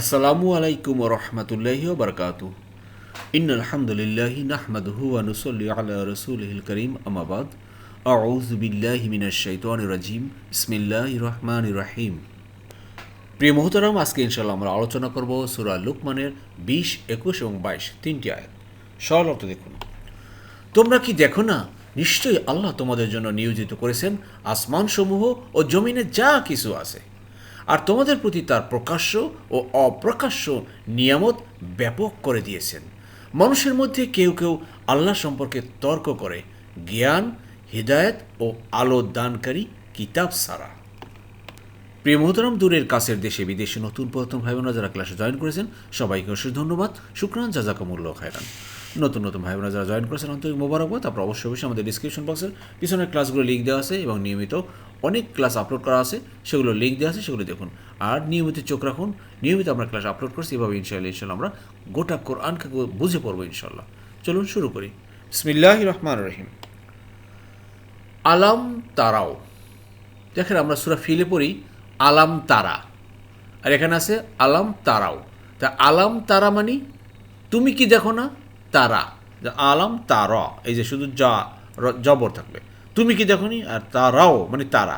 আসসালামু আলাইকুম রহমতুল্লাহি বরকাত ইন আলহামদুলিল্লাহি নাহমাদহু ওয়া নুসাল্লি আলা রাসূলিহিল করিম আমাবাদ আউযু বিল্লাহি মিনাশ শাইতানির রাজিম বিসমিল্লাহির রহমানির রহিম প্রিয় মোহতারাম, আজকে ইনশাল্লাহ আমরা আলোচনা করব সুরা লুকমানের বিশ, একুশ এবং বাইশ, তিনটি আয়াত। সরল অর্থ দেখুন। তোমরা কি দেখো না? নিশ্চয়ই আল্লাহ তোমাদের জন্য নিয়োজিত করেছেন। আসমানসমূহ ও জমিনে যা কিছু আছে। আর তোমাদের প্রতি তার প্রকাশ্য ও অপ্রকাশ্য নিয়ামত ব্যাপক করে দিয়েছেন। মানুষের মধ্যে কেউ কেউ আল্লাহ সম্পর্কে তর্ক করে, জ্ঞান, হৃদায়ত ও আলো দানকারী কিতাব সারা প্রিয় দূরের কাছের দেশে বিদেশে নতুন প্রথম ভাই বোনেরা যারা ক্লাসে জয়েন করেছেন, সবাইকে অশেষ ধন্যবাদ। শুক্রান, জাজাকামুল্লাহ খায়রান। নতুন নতুন ভাই বোনেরা যারা জয়েন করেছেন আন্তরিক মোবারকবাদ। তারপর অবশ্যই অবশ্যই আমাদের ডিসক্রিপশন বক্সের পিছনের ক্লাসগুলো লিঙ্ক দেওয়া আছে এবং নিয়মিত অনেক ক্লাস আপলোড করা আছে। সেগুলো লিঙ্ক দেওয়া আছে, সেগুলো দেখুন। আর নিয়মিত চোখ রাখুন, নিয়মিত আমরা ক্লাস আপলোড করছি, এভাবে ইনশাল্লাহ ইনশাল্লাহ আমরা গোটা কোরআনকে বুঝে পড়ব ইনশাল্লাহ চলুন শুরু করি। বিসমিল্লাহ রহমান রহিম। আলাম তারাও। দেখেন আমরা সুরা ফিলে পড়ি, আলাম তারা। আর এখানে আছে আলাম তারাও। তা আলাম তারা মানে তুমি কি দেখো না? তারা আলাম তারা, এই যে শুধু যা জবর থাকবে। তুমি কি দেখো আর তারাও মানে তারা।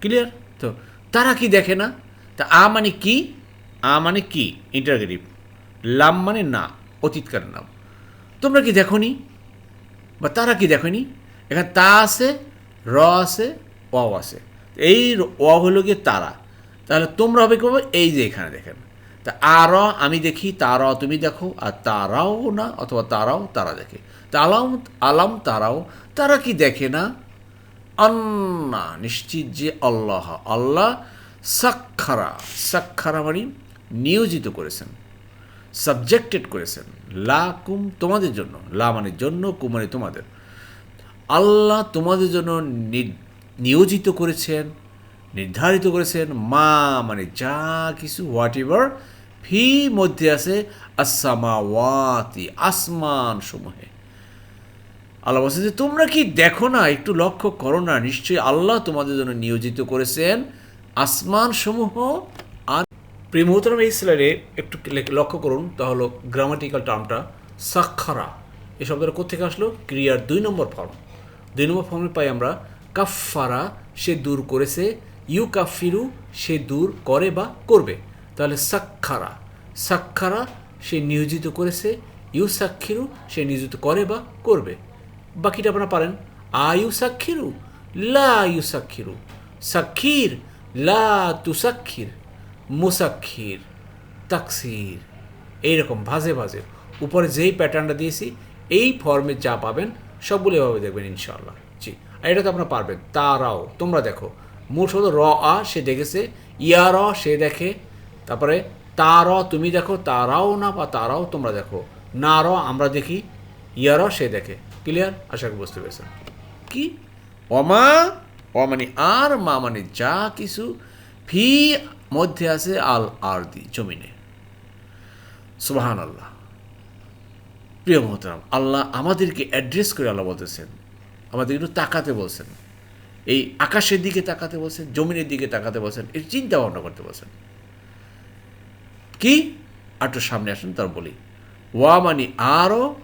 ক্লিয়ার তো তারা কি দেখে না? তা আ মানে কি? আ মানে কি? ইন্টারগেটিভ লাম মানে না, অতীতকারের নাম। তোমরা কি দেখো বা তারা কি দেখনি? এখানে তা আছে, র আছে, অ আছে। এই অ হলো গিয়ে তারা। তাহলে তোমরা হবে কবে এই যে এখানে দেখেন। তা আর, আমি দেখি তারা তুমি দেখো, আর তারাও না, অথবা তারাও তারা দেখে। তা আলাম আলাম তারাও, তারা কি দেখে না? আন্না, নিশ্চিত যে আল্লাহ আল্লাহ সাক্ষারা সাক্ষারা মানে নিয়োজিত করেছেন সাবজেক্টেড করেছেন। লা কুম তোমাদের জন্য, লা মানে জন্য কুম মানে তোমাদের। আল্লাহ তোমাদের জন্য নিয়োজিত করেছেন, নির্ধারিত করেছেন, মা মানে যা কিছু হোয়াট এভার ফি মধ্যে আছে আসামাওয়াতি আসমান সমূহে আল্লাহ বলছেন যে, তোমরা কি দেখো না? একটু লক্ষ্য করো না। নিশ্চয়ই আল্লাহ তোমাদের জন্য নিয়োজিত করেছেন আসমান সমূহ আর প্রিয় মোহতরম এই স্লাইডে একটু লক্ষ্য করুন তাহলে গ্রামাটিক্যাল টার্মটা সাক্ষারা। এই শব্দটা কোথেকে আসলো? ক্রিয়ার দুই নম্বর ফর্ম দুই নম্বর ফর্মে পাই আমরা কাফারা সে দূর করেছে ইউ কাফিরু সে দূর করে বা করবে। তাহলে সাক্ষারা। সাক্ষারা সে নিয়োজিত করেছে, ইউ সাক্ষিরু সে নিয়োজিত করে বা করবে। বাকিটা আপনারা পারেন। আয়ু সাক্ষিরু, লা ইউ সাক্ষিরু। সাক্ষীর, লা তু সাক্ষীর। মুসাক্ষীর, তাকসির। এইরকম ভাজে ভাজে। উপরে যেই প্যাটার্নটা দিয়েছি, এই ফর্মে যা পাবেন, সবগুলো এভাবে দেখবেন ইনশাল্লাহ জি, আর এটা তো আপনারা পারবেন। তারাও তোমরা দেখো মূল শব্দ র, আ, সে দেখেছে, ইয়া, র, সে দেখে তারপরে, তার, তুমি দেখো, তারাও না বা তারাও তোমরা দেখো। না র আমরা দেখি, ইয়ার, সে দেখে। ক্লিয়ার আশা করি বুঝতে পেরেছেন। কি? অমা, অ মানে আর, মা মানে যা কিছু ফি মধ্যে আছে আল আর দি জমিনে। সুবাহান আল্লাহ প্রিয় মোহতারাম, আল্লাহ আমাদেরকে অ্যাড্রেস করে আল্লাহ বলতেছেন। আমাদের একটু তাকাতে বলছেন। এই আকাশের দিকে তাকাতে বলছেন, জমিনের দিকে তাকাতে বলছেন, এর চিন্তা ভাবনা করতে বলছেন। কি? আর একটু সামনে আসেন, তার বলি। ওয়া মানে আরও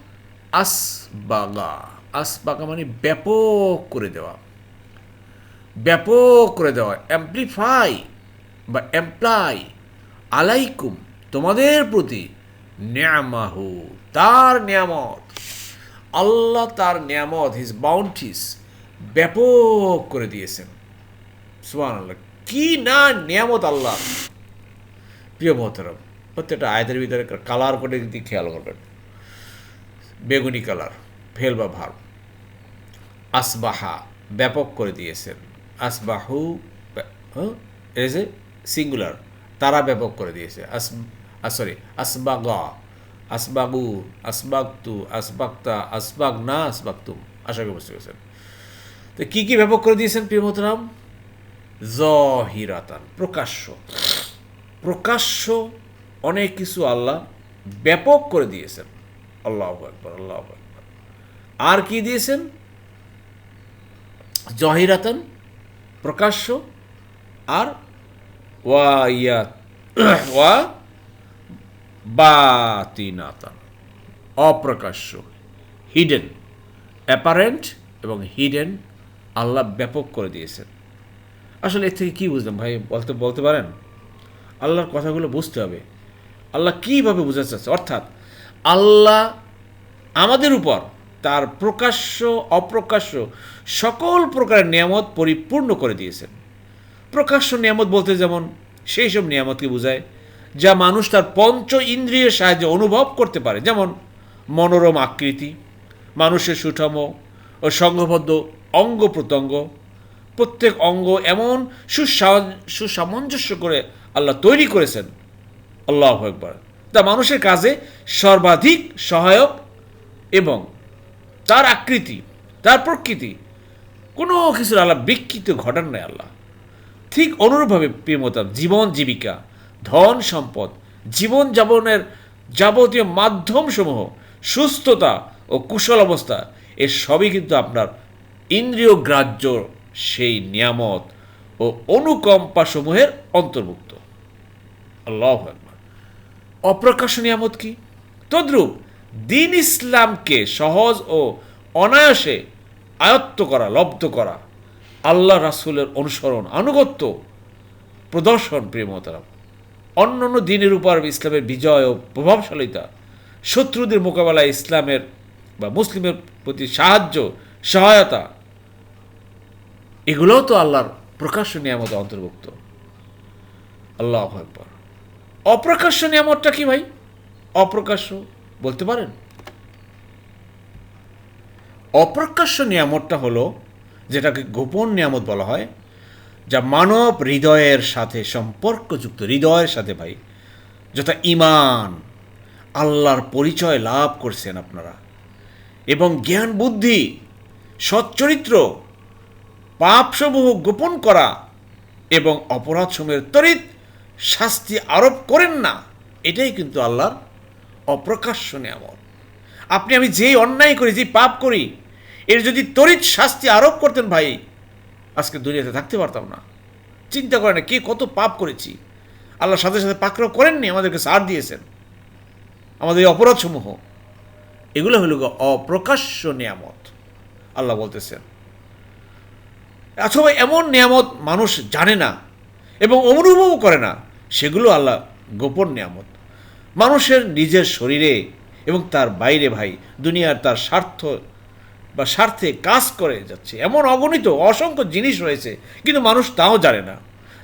আসবাগা। আসবাগা মানে ব্যাপক করে দেওয়া। ব্যাপক করে দেওয়া। অ্যাম্প্লিফাই বা এমপ্লাই আলাইকুম, তোমাদের প্রতি নিয়ামাহু, তার নিয়ামত। আল্লাহ তার নিয়ামত হিজ বাউন্টিস ব্যাপক করে দিয়েছেন। সুবান আল্লাহ কি না নিয়ামত আল্লাহ। প্রিয় মহতরম প্রত্যেকটা আয়তের ভিতরে কালার করে যদি খেয়াল করবেন। বেগুনি কালার ফেল বা ভার। আসবাহা, ব্যাপক করে দিয়েছেন। আসবাহু এজ এ সিঙ্গুলার তারা ব্যাপক করে দিয়েছে। আস সরি আসবাগা, আসবাগু, আসবাগতু, আসবাগতা আসবাগ না আসবাগতুম। আশা করি বুঝতে পেরেছেন। তো কী কী ব্যাপক করে দিয়েছেন প্রিয় মহতরাম জহিরাতান, প্রকাশ্য। প্রকাশ্য অনেক কিছু আল্লাহ ব্যাপক করে দিয়েছেন। আল্লাহ একবার আল্লাহ একবার আর কি দিয়েছেন? জহিরাতন, প্রকাশ্য আর ওয়া ইয়া ওয়া বাতিনাতান। অপ্রকাশ্য হিডেন অ্যাপারেন্ট এবং হিডেন আল্লাহ ব্যাপক করে দিয়েছেন। আসলে এর থেকে কী বুঝলাম ভাই? বলতে বলতে পারেন? আল্লাহর কথাগুলো বুঝতে হবে। আল্লাহ কীভাবে বোঝাতে চাচ্ছে? অর্থাৎ আল্লাহ আমাদের উপর তার প্রকাশ্য, অপ্রকাশ্য সকল প্রকারের নিয়ামত পরিপূর্ণ করে দিয়েছেন। প্রকাশ্য নিয়ামত বলতে যেমন সেই সব নিয়ামতকে বোঝায়, যা মানুষ তার পঞ্চ ইন্দ্রিয়ের সাহায্যে অনুভব করতে পারে। যেমন মনোরম আকৃতি, মানুষের সুঠাম ও সংঘবদ্ধ অঙ্গ প্রত্যঙ্গ। প্রত্যেক অঙ্গ এমন সুসা- সুসামঞ্জস্য করে আল্লাহ তৈরি করেছেন। আল্লাহ একবার তা মানুষের কাজে সর্বাধিক সহায়ক এবং তার আকৃতি, তার প্রকৃতি কোনো কিছুর আল্লাহ বিকৃত ঘটান নাই আল্লাহ। ঠিক অনুরূপভাবে প্রিয়মতাম জীবন জীবিকা, ধন সম্পদ, জীবন যাপনের যাবতীয় মাধ্যমসমূহ, সুস্থতা ও কুশল অবস্থা এর সবই কিন্তু আপনার ইন্দ্রিয় গ্রাহ্য সেই নিয়ামত ও অনুকম্পাসমূহের অন্তর্ভুক্ত। আল্লাহ একবার অপ্রকাশ নিয়ামত কি? তদ্রূপ দিন ইসলামকে সহজ ও অনায়াসে আয়ত্ত করা, লব্ধ করা, আল্লাহ রাসূলের অনুসরণ, আনুগত্য প্রদর্শন প্রেমতারাম অন্য অন্য দিনের উপর ইসলামের বিজয় ও প্রভাবশালীতা, শত্রুদের মোকাবেলায় ইসলামের বা মুসলিমের প্রতি সাহায্য, সহায়তা, এগুলোও তো আল্লাহর প্রকাশ্য নিয়ামত অন্তর্ভুক্ত। আল্লাহ একবার অপ্রকাশ্য নিয়ামতটা কি ভাই? অপ্রকাশ্য বলতে পারেন? অপ্রকাশ্য নিয়ামতটা হলো, যেটাকে গোপন নিয়ামত বলা হয়, যা মানব হৃদয়ের সাথে সম্পর্কযুক্ত, হৃদয়ের সাথে ভাই, যথা ইমান, আল্লাহর পরিচয় লাভ করছেন আপনারা। এবং জ্ঞান, বুদ্ধি, সচ্চরিত্র, পাপসমূহ গোপন করা এবং অপরাধসমূহের তরিত শাস্তি আরোপ করেন না, এটাই কিন্তু আল্লাহর অপ্রকাশ্য নিয়ামত। আপনি আমি যেই অন্যায় করি, যেই পাপ করি, এর যদি তরিত শাস্তি আরোপ করতেন ভাই, আজকে দুনিয়াতে থাকতে পারতাম না। চিন্তা করেন না কে কত পাপ করেছি। আল্লাহ সাথে সাথে পাকড়াও করেননি আমাদেরকে সার দিয়েছেন। আমাদের এই অপরাধসমূহ, এগুলো হলো অপ্রকাশ্য নিয়ামত, আল্লাহ বলতেছেন। অথবা এমন নিয়ামত মানুষ জানে না এবং অনুভবও করে না। সেগুলো আল্লাহ গোপন নিয়ামত। মানুষের নিজের শরীরে এবং তার বাইরে ভাই দুনিয়ার তার স্বার্থ বা স্বার্থে কাজ করে যাচ্ছে। এমন অগণিত, অসংখ্য জিনিস রয়েছে, কিন্তু মানুষ তাও জানে না।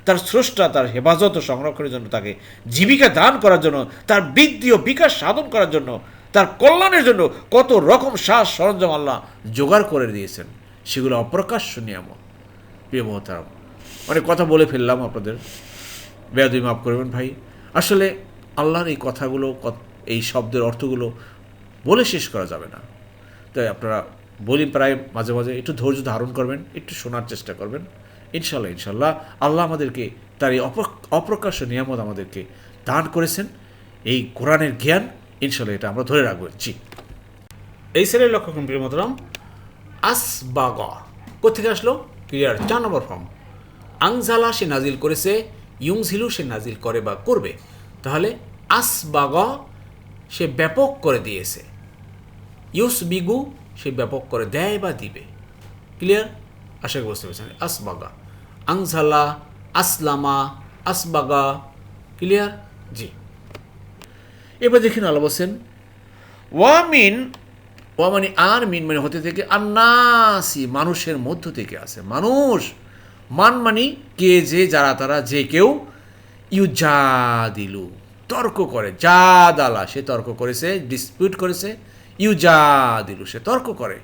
তার স্রষ্টা তার হেফাজত ও সংরক্ষণের জন্য, তাকে জীবিকা দান করার জন্য, তার বৃদ্ধি ও বিকাশ সাধন করার জন্য, তার কল্যাণের জন্য কত রকম শ্বাস সরঞ্জাম আল্লাহ জোগাড় করে দিয়েছেন, সেগুলো অপ্রকাশ্য নিয়ামত। প্রিয় মহতারাম, অনেক কথা বলে ফেললাম আপনাদের। বেয়াদুই মাফ করবেন ভাই। আসলে আল্লাহর এই কথাগুলো এই শব্দের অর্থগুলো বলে শেষ করা যাবে না। তাই আপনারা বলি প্রায় মাঝে মাঝে একটু ধৈর্য ধারণ করবেন, একটু শোনার চেষ্টা করবেন। ইনশাল্লাহ ইনশাল্লাহ আল্লাহ আমাদেরকে তার এই অপ্র- অপ্রকাশ্য নিয়ামত আমাদেরকে দান করেছেন। এই কোরআনের জ্ঞান ইনশাল্লাহ এটা আমরা ধরে রাখব। জি। এই সেলের লক্ষ্য কোন প্রিয় বা গ কোথেকে আসলো? ক্রিয়ার চার নম্বর ফর্ম। আংজালা সে নাজিল করেছে ইউংঝিলু সে নাজিল করে বা করবে, তাহলে আস আসবাগা সে ব্যাপক করে দিয়েছে। ইউস বিগু সে ব্যাপক করে দেয় বা দিবে। ক্লিয়ার আশা করি বুঝতে পেরেছেন। আসবাগা, আংঝালা, আসলামা, আসবাগা ক্লিয়ার জি। এবার দেখুন আল্লাহ বলছেন ওয়ামিন ওয়া মানে আর মিন মানে হতে থেকে আন্নাসি, মানুষের মধ্য থেকে আছে। মানুষ মান মানি কে যে, যারা তারা যে কেউ ইউ যা দিলু তর্ক করে যা দালা সে তর্ক করেছে ডিসপিউট করেছে ইউ যা দিলু সে তর্ক করে।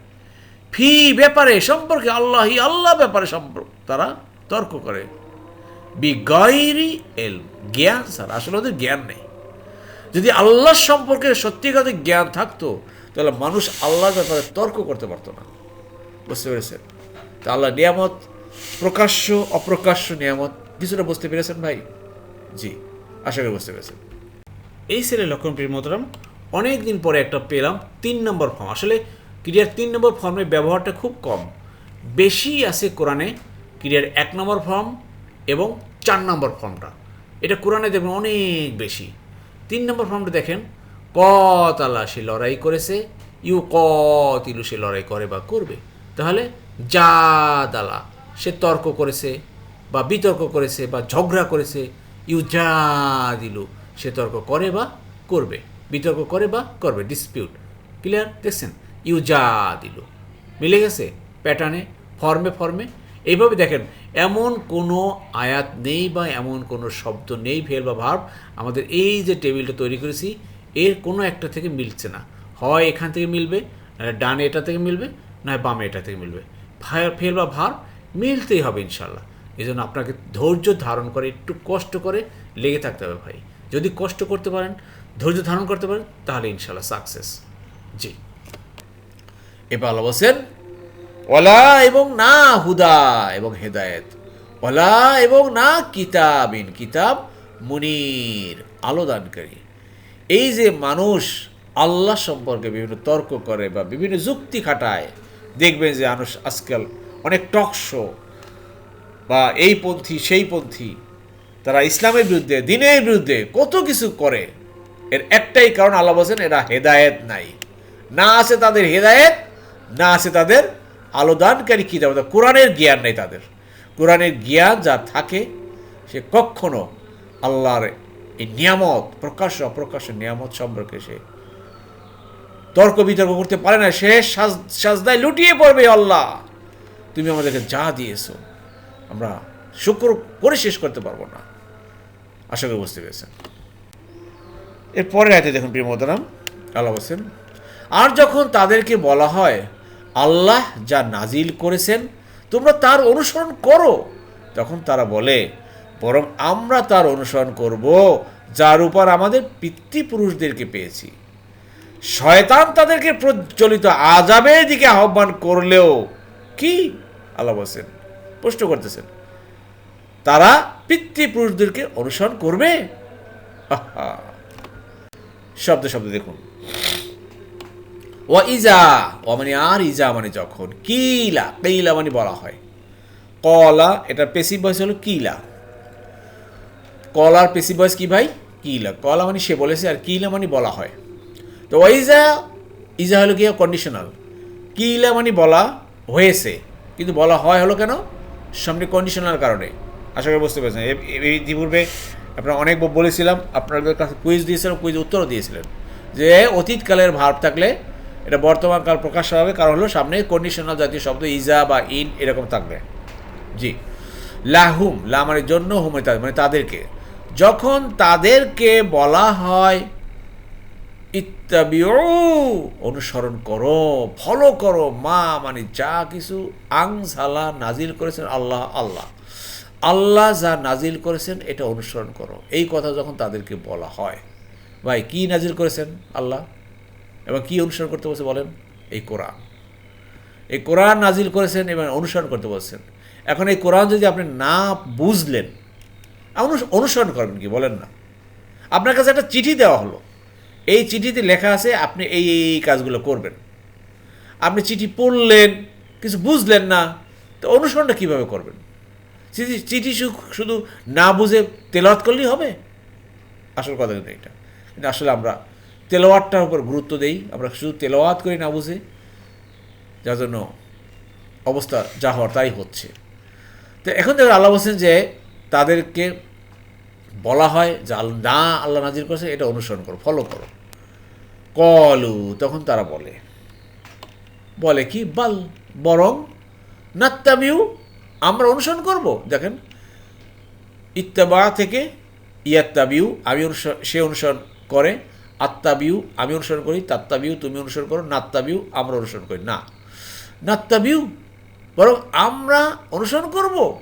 ফি ব্যাপারে সম্পর্কে, আল্লাহি আল্লাহ ব্যাপারে সম্পর্ক, তারা তর্ক করে। বি বিগয়রি এল জ্ঞান স্যার আসলে ওদের জ্ঞান নেই। যদি আল্লাহ সম্পর্কে সত্যিকারের জ্ঞান থাকতো, তাহলে মানুষ আল্লাহর ব্যাপারে তর্ক করতে পারতো না। বুঝতে পেরেছেন? তা আল্লাহ নিয়ামত প্রকাশ্য, অপ্রকাশ্য নিয়ামত। কিছুটা বুঝতে পেরেছেন ভাই? জি, আশা করি বুঝতে পেরেছেন। এই সেলের লক্ষণ প্রিয় মোতরাম অনেক দিন পরে একটা পেলাম তিন নম্বর ফর্ম। আসলে ক্রিয়ার তিন নম্বর ফর্মের ব্যবহারটা খুব কম। বেশি আছে কোরআনে ক্রিয়ার এক নম্বর ফর্ম এবং চার নম্বর ফর্মটা। এটা কোরআনে দেখবেন অনেক বেশি। তিন নম্বর ফর্মটা দেখেন ক তালা সে লড়াই করেছে, ইউ ক তিলু সে লড়াই করে বা করবে। তাহলে যা দালা। সে তর্ক করেছে বা বিতর্ক করেছে বা ঝগড়া করেছে ইউজা দিল, সে তর্ক করে বা করবে, বিতর্ক করে বা করবে ডিসপিউট ক্লিয়ার দেখছেন? ইউজা দিল। মিলে গেছে প্যাটার্নে ফর্মে ফর্মে এইভাবে দেখেন, এমন কোনো আয়াত নেই বা এমন কোনো শব্দ নেই, ফেল বা ভার্ব। আমাদের এই যে টেবিলটা তৈরি করেছি, এর কোনো একটা থেকে মিলছে না। হয় এখান থেকে মিলবে ডানে এটা থেকে মিলবে না বামে এটা থেকে মিলবে। ফেল বা ভার্ব মিলতেই হবে ইনশাল্লাহ এই জন্য আপনাকে ধৈর্য ধারণ করে, একটু কষ্ট করে লেগে থাকতে হবে ভাই। যদি কষ্ট করতে পারেন, ধৈর্য ধারণ করতে পারেন, তাহলে ইনশাল্লাহ সাকসেস জি। এবার আল্লাহ বলছেন ওলা এবং না হুদা এবং হেদায়েত। ওলা এবং না কিতাবিন। কিতাব মুনির, আলোদানকারী। এই যে মানুষ আল্লাহ সম্পর্কে বিভিন্ন তর্ক করে বা বিভিন্ন যুক্তি খাটায়, দেখবেন যে মানুষ আজকাল অনেক টক শো বা এই পন্থী, সেই পন্থী, তারা ইসলামের বিরুদ্ধে, দিনের বিরুদ্ধে কত কিছু করে। এর একটাই কারণ আল্লাহ বলছেন, এরা হেদায়েত নাই। না আছে তাদের হেদায়েত, না আছে তাদের আলোদানকারী কিতাব কোরআনের জ্ঞান নেই তাদের। কোরআনের জ্ঞান যা থাকে, সে কখনো আল্লাহর এই নিয়ামত প্রকাশ্য অপ্রকাশ্য নিয়ামত সম্পর্কে সে তর্ক বিতর্ক করতে পারে না। সে সাজ- সাজদায় লুটিয়ে পড়বে আল্লাহ। তুমি আমাদেরকে যা দিয়েছ, আমরা শুক্র করে শেষ করতে পারব না। আশা করি বুঝতে পেরেছেন। এর পরের আয়তে দেখুন প্রিয় মোহতারাম, আল্লাহ বলছেন, আর যখন তাদেরকে বলা হয়, আল্লাহ যা নাজিল করেছেন, তোমরা তার অনুসরণ করো। তখন তারা বলে, বরং আমরা তার অনুসরণ করব, যার উপর আমাদের পিতৃপুরুষদেরকে পেয়েছি। শয়তান তাদেরকে প্রজ্বলিত আজাবের দিকে আহ্বান করলেও কি আল্লাহ বলছেন, প্রশ্ন করতেছেন, তারা পিতৃপুরুষদেরকে অনুসরণ করবে? শব্দ শব্দ দেখুন। ও ইজা ও মানে আর ইজা মানে যখন, কিলা কেইলা মানে বলা হয়। কলা এটা পেসিভ ভয়েস হলো কিলা। কলার পেসিভ ভয়েস কি ভাই? কিলা। কলা মানে সে বলেছে আর কিলা মানে বলা হয়। তো ওয়াইজা, ইজা হলো কি কন্ডিশনাল কিলা মানে বলা হয়েছে। কিন্তু বলা হয় হলো কেন? সামনে কন্ডিশনাল কারণে। আশা করি বুঝতে পেরেছেন। ইতিপূর্বে আপনারা অনেক বলেছিলাম, আপনাদের কাছে কুইজ দিয়েছিলাম কুইজ উত্তরও দিয়েছিলেন। যে অতীতকালের ভাব থাকলে এটা বর্তমান কাল প্রকাশ হবে, কারণ হলো সামনে কন্ডিশনাল জাতীয় শব্দ ইজা বা ইন এরকম থাকবে। জি। লাহুম লা মানে জন্য, হুমে তাদের মানে তাদেরকে। যখন তাদেরকে বলা হয় ইত্যাবিও অনুসরণ করো ফলো করো, মা মানে যা কিছু আংসালা নাজিল করেছেন আল্লাহ আল্লাহ। আল্লাহ যা নাজিল করেছেন, এটা অনুসরণ করো। এই কথা যখন তাদেরকে বলা হয়, ভাই কি নাজিল করেছেন আল্লাহ? এবং কি অনুসরণ করতে বলছে বলেন? এই কোরআন। এই কোরআন নাজিল করেছেন এবং অনুসরণ করতে বলছেন। এখন এই কোরআন যদি আপনি না বুঝলেন অনুসরণ করবেন কি? বলেন না। আপনার কাছে একটা চিঠি দেওয়া হলো। এই চিঠিতে লেখা আছে, আপনি এই এই কাজগুলো করবেন। আপনি চিঠি পড়লেন, কিছু বুঝলেন না, তো অনুসরণটা কীভাবে করবেন? চিঠি চিঠি শুধু না বুঝে তেলাওয়াত করলেই হবে? আসল কথা কিন্তু এটা কিন্তু আসলে আমরা তেলাওয়াতটার উপর গুরুত্ব দেই, আমরা শুধু তেলাওয়াত করি না বুঝে, যার জন্য অবস্থা যা হওয়ার তাই হচ্ছে। তো এখন দেখো আল্লাহ বলছেন যে তাদেরকে বলা হয় যে না আল্লাহ নাজির করেছে, এটা অনুসরণ করো ফলো করো। কলু, তখন তারা বলে। বলে কি? বাল, বরং নাত্তাবিউ আমরা অনুসরণ করব। দেখেন, ইত্তাবা থেকে ইয়াত্তাবিউ, আমি অনুসরণ, সে অনুসরণ করে আত্মাবিউ আমি অনুসরণ করি, তাত্তাবিউ, তুমি অনুসরণ করো, নাত্তাবিউ, আমরা অনুসরণ করি। না, নাত্তাবিউ, বরং আমরা অনুসরণ করব।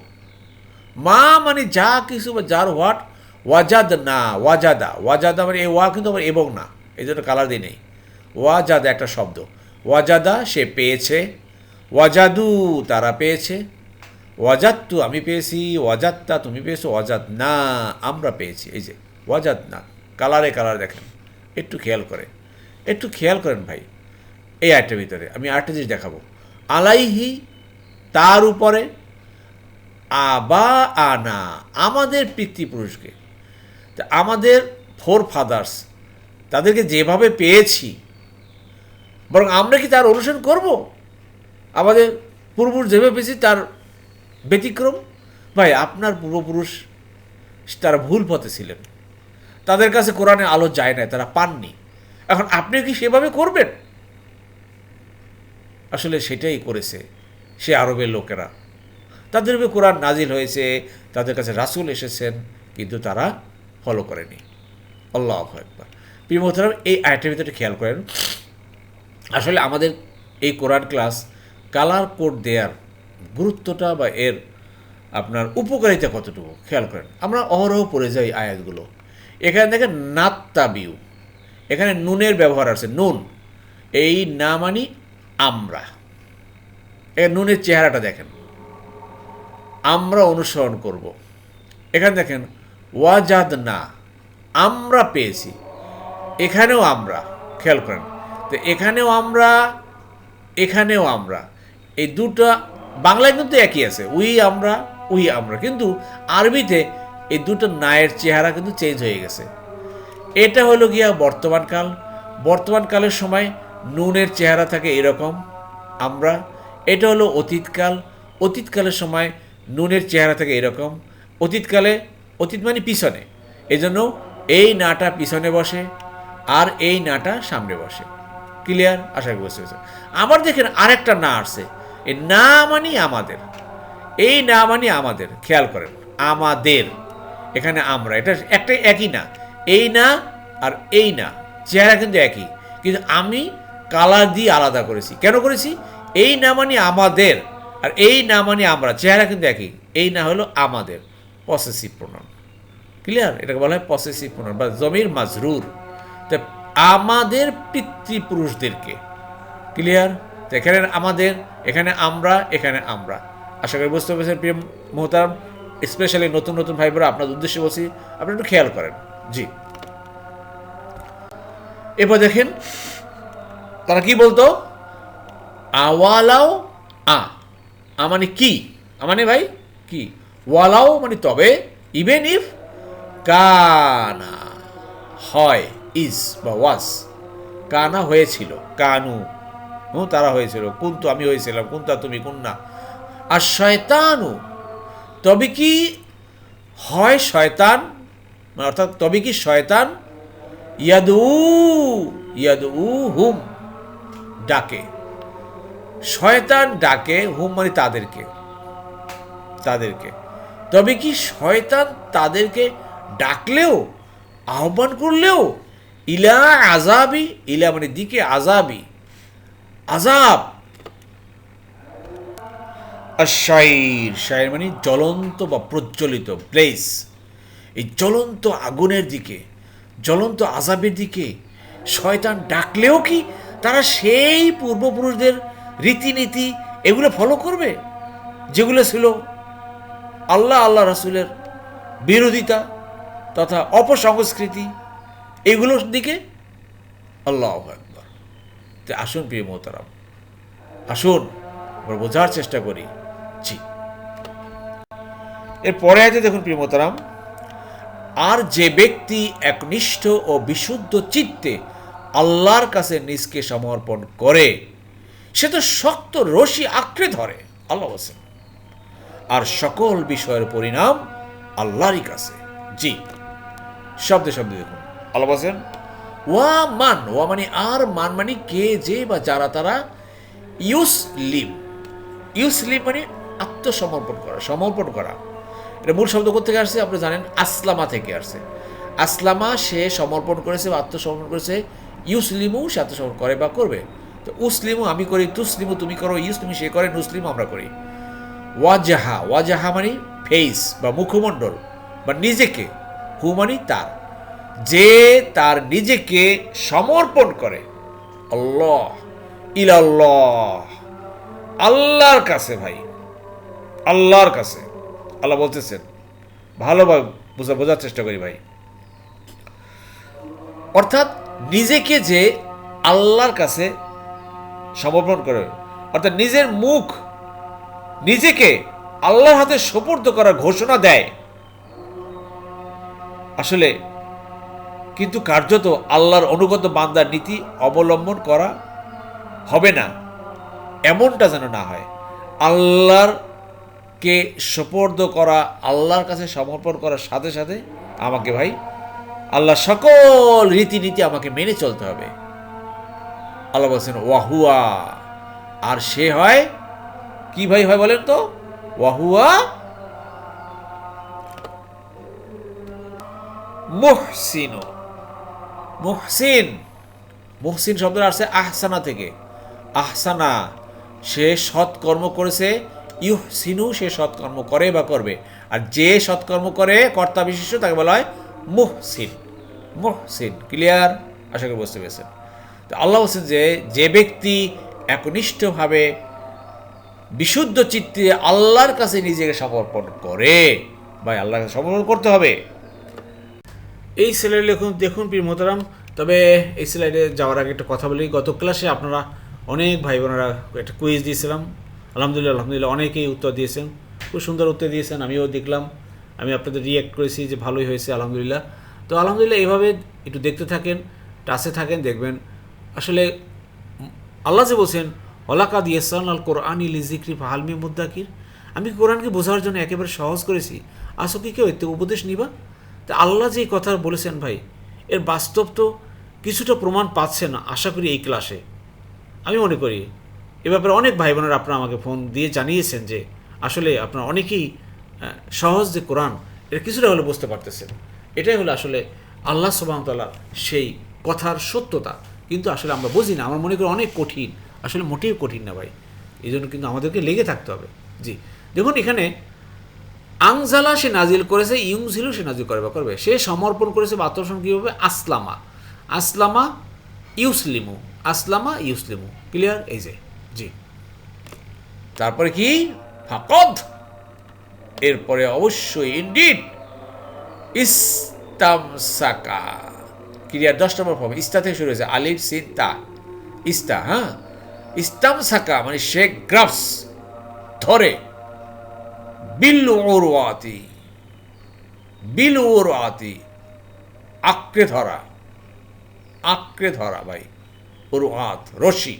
মা মানে যা কিছু বা যার হোয়াট ওয়াজাদ না ওয়াজাদা ওয়াজাদা মানে এই ওয়া কিন্তু আমার এবং না, এই জন্য কালার দিয়ে নেই। ওয়াজাদা একটা শব্দ। ওয়াজাদা, সে পেয়েছে। ওয়াজাদু, তারা পেয়েছে। ওয়াজাত্তু আমি পেয়েছি। ওয়াজাত্তা তুমি পেয়েছ। ওয়াজাদ না আমরা পেয়েছি। এই যে ওয়াজাদ না কালারে কালার দেখেন। একটু খেয়াল করে। একটু খেয়াল করেন ভাই, এই আর্টের ভিতরে। আমি আরেকটা জিনিস দেখাবো। আলাইহি, তার উপরে আবা আনা আমাদের পিতৃপুরুষকে। আমাদের ফোর ফাদার্স তাদেরকে যেভাবে পেয়েছি, বরং আমরা কি তার অনুসরণ করব? আমাদের পূর্বপুরুষ যেভাবে পেয়েছি, তার ব্যতিক্রম? ভাই, আপনার পূর্বপুরুষ তারা ভুল পথে ছিলেন। তাদের কাছে কোরআনে আলো যায় না তারা পাননি। এখন আপনি কি সেভাবে করবেন? আসলে সেটাই করেছে সে আরবের লোকেরা। তাদের কোরআন নাজিল হয়েছে, তাদের কাছে রাসুল এসেছেন, কিন্তু তারা ফলো করেনি। আল্লাহ একবার প্রিয় মোহতারাম, এই আয়টের ভিতরে খেয়াল করেন। আসলে আমাদের এই কোরআন ক্লাস কালার কোড দেওয়ার গুরুত্বটা বা এর আপনার উপকারিতা কতটুকু? খেয়াল করেন। আমরা অহরহ পড়ে যাই আয়াতগুলো। এখানে দেখেন, নাত্তাবিউ। এখানে নুনের ব্যবহার আছে। নুন। এই না মানি আমরা। এখানে নুনের চেহারাটা দেখেন। আমরা অনুসরণ করব। এখানে দেখেন ওয়াজাদ না আমরা পেয়েছি। এখানেও আমরা, খেয়াল করেন। তো এখানেও আমরা এখানেও আমরা। এই দুটো, বাংলায় কিন্তু একই আছে, উই আমরা উই আমরা। কিন্তু আরবিতে এই দুটো নায়ের চেহারা কিন্তু চেঞ্জ হয়ে গেছে। এটা হলো গিয়া বর্তমানকাল বর্তমানকালের সময় নুনের চেহারা থাকে এরকম, আমরা। এটা হলো অতীতকাল অতীতকালের সময় নুনের চেহারা থাকে এরকম। অতীতকালে অতীত মানে পিছনে। এজন্য এই নাটা পিছনে বসে আর এই নাটা সামনে বসে। ক্লিয়ার আশা করি পেরেছেন। আবার দেখেন আরেকটা না আসছে। এই না মানে আমাদের। এই না মানে আমাদের। খেয়াল করেন, আমাদের। এখানে আমরা। এটা একটা একই না। এই না আর এই না। চেহারা কিন্তু একই। কিন্তু আমি কালার দিয়ে আলাদা করেছি। কেন করেছি? এই না মানে আমাদের আর এই না মানে আমরা। চেহারা কিন্তু একই। এই না হলো আমাদের। পসেসিভ প্রণাম ক্লিয়ার এটাকে বলা হয় পসেসিভ প্রণাম বা জমির মাজরুর। তা আমাদের পিতৃপুরুষদেরকে ক্লিয়ার তো এখানে আমাদের, এখানে আমরা এখানে আমরা। আশা করি বুঝতে পেরেছেন প্রিয় মোহতারাম স্পেশালি নতুন নতুন ভাই বোরা আপনার উদ্দেশ্যে বলছি, আপনি একটু খেয়াল করেন। জি। এরপর দেখেন, তারা কি বলতো? আওয়ালাও আ। মানে কি? মানে ভাই, কি? ওয়ালাও মানে তবে ইভেন ইফ কানা, হয় ইজ বা ওয়াস কানা হয়েছিল, কানু হুম তারা হয়েছিল, কুন্তু, আমি হয়েছিলাম, কুন্তা তুমি, কুন্না। আর শয়তানু, তবে কি হয় শয়তান? মানে অর্থাৎ তবে কি শয়তান? ইয়াদু ইয়াদু হুম ডাকে। শয়তান ডাকে, হুম মানে তাদেরকে তাদেরকে। তবে কি শয়তান তাদেরকে ডাকলেও, আহ্বান করলেও, ইলা আজাবি ইলা মানে দিকে আজাবি আজাব শাইর শাইর মানে জ্বলন্ত বা প্রজ্বলিত প্লেস এই জ্বলন্ত আগুনের দিকে, জ্বলন্ত আজাবের দিকে শয়তান ডাকলেও কি তারা সেই পূর্বপুরুষদের রীতিনীতি এগুলো ফলো করবে? যেগুলো ছিল আল্লাহ আল্লাহ রাসুলের বিরোধিতা তথা অপসংস্কৃতি, এগুলোর দিকে আল্লাহ একবার তো আসুন প্রিয় মোহতারাম, আসুন আমরা বোঝার চেষ্টা করি। জি। এর পরে আছে দেখুন প্রিয় মোহতারাম, আর যে ব্যক্তি একনিষ্ঠ ও বিশুদ্ধ চিত্তে আল্লাহর কাছে নিজকে সমর্পণ করে, সে তো শক্ত রশি আঁকড়ে ধরে, আল্লাহ বলছেন আর সকল বিষয়ের পরিণাম আল্লাহরই কাছে। জি। শব্দে শব্দে দেখুন। আল্লাহ বলছেন, ওয়া মান। ওয়া মানে আর, মান মানে কে, যে বা যারা তারা ইউসলিম। ইউসলিম মানে আত্মসমর্পণ করা, সমর্পণ করা। এটা মূল শব্দ থেকে আসছে? আপনি জানেন, আসলামা থেকে আসছে। আসলামা সে সমর্পণ করেছে বা আত্মসমর্পণ করেছে ইউসলিমও সে আত্মসমর্পণ করে বা করবে। তো উসলিমও আমি করি তুসলিমও তুমি করো ইউস তুমি সে করে নুসলিমও আমরা করি। ওয়াজাহা ওয়াজাহা মানে ফেস বা মুখমণ্ডল, বা নিজেকে, হু মানে তার। যে তার নিজেকে সমর্পণ করে, আল্লাহ, ইলাল্লাহ, আল্লাহর কাছে ভাই, আল্লাহর কাছে। আল্লাহ বলতেছেন ভালোভাবে বোঝা বোঝার চেষ্টা করি ভাই। অর্থাৎ নিজেকে যে আল্লাহর কাছে সমর্পণ করে, অর্থাৎ নিজের মুখ নিজেকে আল্লাহর হাতে সোপর্দ করার ঘোষণা দেয়। আসলে কিন্তু কার্যত আল্লাহর অনুগত বান্দার নীতি অবলম্বন করা হবে না, এমনটা যেন না হয়। আল্লাহর কে সোপর্দ করা, আল্লাহর কাছে সমর্পণ করার সাথে সাথে আমাকে ভাই, আল্লাহ সকল রীতিনীতি আমাকে মেনে চলতে হবে। আল্লাহ বলছেন, ওয়াহুয়া। আর সে হয় কি ভাই হয় বলেন তো? ওয়াহুয়া মুহসিন। মুহসিন। মুহসিন শব্দটা আসছে আহসানা থেকে। আহসানা, সে সৎকর্ম করেছে। ইউহসিনু, সে সৎকর্ম করে বা করবে। আর যে সৎকর্ম করে, কর্তা বিশিষ্ট, তাকে বলা হয় মুহসিন। মুহসিন, ক্লিয়ার? আশা করি বুঝতে পেরেছেন। তো আল্লাহ বলছেন যে যে ব্যক্তি একনিষ্ঠভাবে বিশুদ্ধ চিত্তে আল্লাহর কাছে নিজেকে সমর্পণ করে। ভাই, আল্লাহর কাছে সমর্পণ করতে হবে। এই স্লাইডে দেখুন দেখুন পীর মোহতারাম। তবে এই স্লাইডে যাওয়ার আগে একটা কথা বলি। গত ক্লাসে আপনারা অনেক ভাই বোনেরা একটা কুইজ দিয়েছিলাম। আলহামদুলিল্লাহ আলহামদুলিল্লাহ, অনেকেই উত্তর দিয়েছেন। খুব সুন্দর উত্তর দিয়েছেন, আমিও দেখলাম। আমি আপনাদের রিয়াক্ট করেছি যে ভালোই হয়েছে, আলহামদুলিল্লাহ। তো আলহামদুলিল্লাহ, এইভাবে একটু দেখতে থাকেন টাচে থাকেন, দেখবেন। আসলে আল্লাহ যে বলছেন অলাকা দিয়েসান আল কোরআন ইল জিক্রি ফাহালমি মুদ্দাকির। আমি কোরআনকে বোঝার জন্য একেবারে সহজ করেছি? আসো কি কেউ এতে উপদেশ নিবা? তা আল্লাহ যে কথা বলেছেন ভাই, এর বাস্তব তো কিছুটা প্রমাণ পাচ্ছেন আশা করি এই ক্লাসে। আমি মনে করি, এ ব্যাপারে অনেক ভাই বোনেরা আপনারা আমাকে ফোন দিয়ে জানিয়েছেন যে আসলে আপনারা অনেকেই সহজ যে কোরআন এর কিছুটা হলে বুঝতে পারতেছেন। এটাই হলো আসলে আল্লাহ সুবাহতাল্লাহ সেই কথার সত্যতা। কিন্তু আসলে আমরা বুঝি না, আমার মনে করি অনেক কঠিন। আসলে মোটেই কঠিন না ভাই। এই জন্য কিন্তু আমাদেরকে লেগে থাকতে হবে। জি। দেখুন, এখানে আংজালা সে নাজিল করেছে, ইউংজিলও সে নাজিল করবে করবে সে সমর্পণ করেছে বা আত্মসমর্পণ কীভাবে? আসলামা। আসলামা ইউসলিমু। আসলামা ইউসলিমু। ক্লিয়ার? এই যে। জি। তারপরে কি? ফাকদ। এরপরে অবশ্যই ইন্ডিড ইস্তামসাকা। ক্রিয়ার দশ নম্বর ফর্ম ইস্তা থেকে শুরু হয়েছে। আলিফ, সিন ইস্তা হ্যাঁ? ইস্তামসাকা মানে সে গ্রাফস ধরে বিল ওরওয়াতি বিল ওরওয়াতি আঁকড়ে ধরা আঁকড়ে ধরা ভাই ওরওয়াত রশি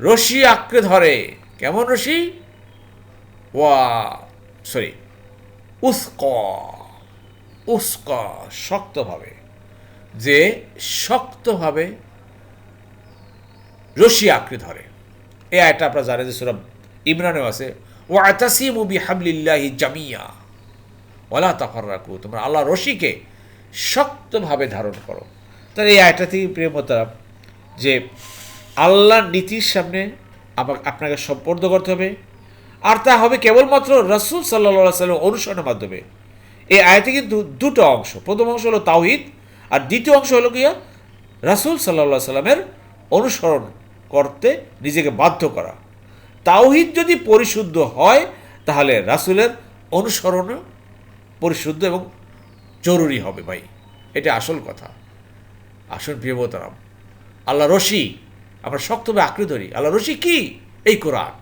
রশি আঁকড়ে ধরে, কেমন রশি? ওয়া, সরি, উস্ক উস্ক, শক্তভাবে, যে শক্তভাবে রশি আঁকড়ে ধরে। এই আয়টা আপনারা জানেন যে সুরব ইমরানেও আছে ও আতাসিমু বিহাবলিল্লাহি জামিয়া ওলা তাফার রাখু তোমরা আল্লাহ রশিকে শক্তভাবে ধারণ করো। তাহলে এই আয়টা থেকে প্রিয় মোতারাম যে আল্লাহর নীতির সামনে আমাকে আপনাকে সম্পর্দ করতে হবে। আর তা হবে কেবলমাত্র রসুল সাল্লা সাল্লাম অনুসরণের মাধ্যমে। এই আয়তে কিন্তু দুটো অংশ, প্রথম অংশ হলো তাওহিদ, আর দ্বিতীয় অংশ হলো গিয়া রাসুল সাল্লা সাল্লামের অনুসরণ করতে নিজেকে বাধ্য করা। তাওহিদ যদি পরিশুদ্ধ হয়, তাহলে রাসুলের অনুসরণ পরিশুদ্ধ এবং জরুরি হবে ভাই। এটা আসল কথা। আসল প্রিয়বতারাম আল্লাহ রশি, আমরা শক্তভাবে আঁকড়ে ধরি। আল্লাহ রশি কি? এই কোরআন।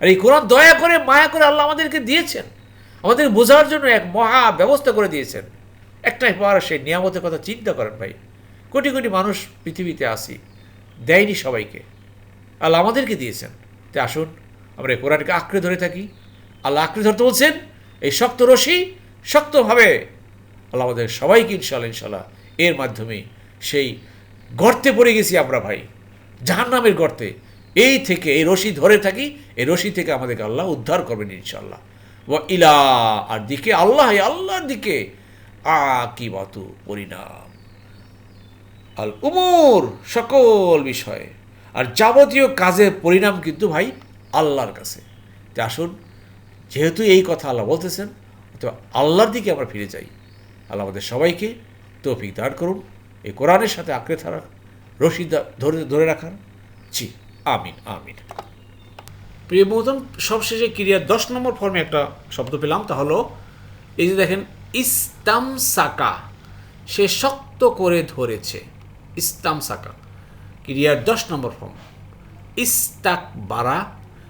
আর এই কোরআন দয়া করে, মায়া করে আল্লাহ আমাদেরকে দিয়েছেন। আমাদের বোঝার জন্য এক মহা ব্যবস্থা করে দিয়েছেন। একটাই পাওয়ার সেই নিয়ামতের কথা চিন্তা করেন ভাই। কোটি কোটি মানুষ পৃথিবীতে আসি। দেয়নি সবাইকে। আল্লাহ আমাদেরকে দিয়েছেন। তাই আসুন, আমরা এই কোরআনকে আঁকড়ে ধরে থাকি। আল্লাহ আঁকড়ে ধরতে বলছেন, এই শক্ত রশি শক্তভাবে আল্লাহ আমাদের সবাইকে ইনশাল্লাহ ইনশাল্লাহ এর মাধ্যমে সেই গর্তে পড়ে গেছি আমরা ভাই। জাহান্নামের গর্তে। এই থেকে এই রশি ধরে থাকি, এই রশি থেকে আমাদেরকে আল্লাহ উদ্ধার করবেন ইনশাল্লাহ ইলা আর দিকে আল্লাহ আল্লাহর দিকে আ কি বাতু পরিণাম আল উমর, সকল বিষয়ে। আর যাবতীয় কাজের পরিণাম কিন্তু ভাই আল্লাহর কাছে। তা আসুন, যেহেতু এই কথা আল্লাহ বলতেছেন তো আল্লাহর দিকে আমরা ফিরে যাই, আল্লাহ আমাদের সবাইকে তৌফিক দান করুন। এই কোরআনের সাথে আঁকড়ে থাকা রশি ধরে ধরে রাখার। জি, আমিন আমিন। প্রিয় মহতম সবশেষে ক্রিয়ার দশ নম্বর ফর্মে একটা শব্দ পেলাম, তা হলো, এই যে দেখেন ইস্তাম সাকা সে শক্ত করে ধরেছে। ইস্তাম সাকা। ক্রিয়ার দশ নম্বর ফর্ম। ইস্তাক বারা,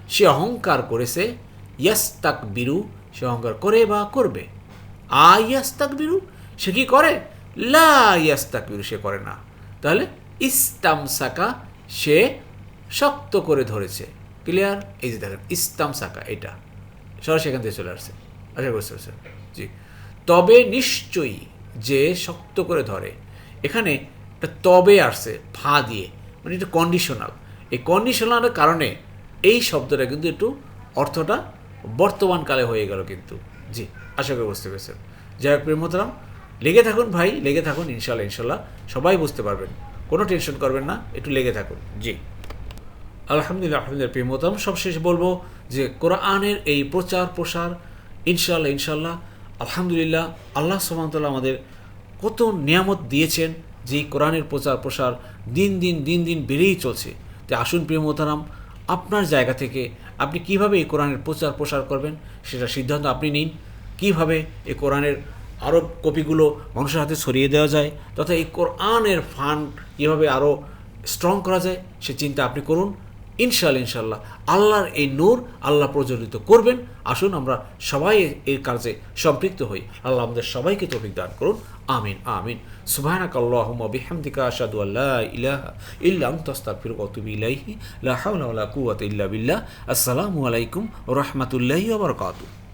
সে অহংকার করেছে, ইয়াস্তাক বিরু, সে অহংকার করে বা করবে। আ ইয়াস্তাক বিরু, সে কি করে? লা ইয়াস্তাক বিরু, সে করে না। তাহলে ইস্তাম সাকা সে শক্ত করে ধরেছে। ক্লিয়ার? এই যে দেখেন, ইস্তাম সাকা, এটা। সরাসরি এখান থেকে চলে আসছে। আশা বুঝতে পারছেন। জি। তবে নিশ্চয়ই যে শক্ত করে ধরে। এখানে একটা তবে আসছে, ফা দিয়ে। মানে এটা কন্ডিশনাল এই কন্ডিশনালের কারণে এই শব্দটা কিন্তু একটু অর্থটা বর্তমানকালে হয়ে গেল কিন্তু। জি, আশা করি বুঝতে পেরেছেন। যাই হোক প্রেমতরাম লেগে থাকুন ভাই, লেগে থাকুন, ইনশাল্লাহ ইনশাল্লাহ। সবাই বুঝতে পারবেন। কোনো টেনশন করবেন না, একটু লেগে থাকুন। জি। আলহামদুলিল্লাহ আলহামদুলিল্লাহ প্রেমতম সবশেষে বলব যে কোরআনের এই প্রচার প্রসার ইনশাল্লাহ ইনশাল্লাহ, আলহামদুলিল্লাহ, আল্লাহ সুমতল্লাহ আমাদের কত নিয়ামত দিয়েছেন। যে কোরআনের প্রচার প্রসার দিন দিন দিন দিন বেড়েই চলছে। তো আসুন প্রিয় মোহতারাম, আপনার জায়গা থেকে আপনি কীভাবে এই কোরআনের প্রচার প্রসার করবেন সেটা সিদ্ধান্ত আপনি নিন। কীভাবে এই কোরআনের আরও কপিগুলো মানুষের হাতে ছড়িয়ে দেওয়া যায় তথা এই কোরআনের ফান্ড কীভাবে আরও স্ট্রং করা যায় সে চিন্তা আপনি করুন। ইনশাল্লাহ ইনশাল্লাহ আল্লাহর এই নূর আল্লাহ প্রজ্বলিত করবেন। আসুন আমরা সবাই এর কাজে সম্পৃক্ত হই। আল্লাহ আমাদের সবাইকে তফিক দান করুন। আমিন আমিন। সুবহানাক আল্লাহুম্মা বিহামদিকা আশহাদু আল্লা ইলাহা ইল্লা আনতা, আস্তাগফিরুকা ওয়া আতুবু ইলাইহি। লা হাওলা বিল্লাহ। আসসালামু আলাইকুম ওয়া রাহমাতুল্লাহি ওয়া বারাকাতুহু।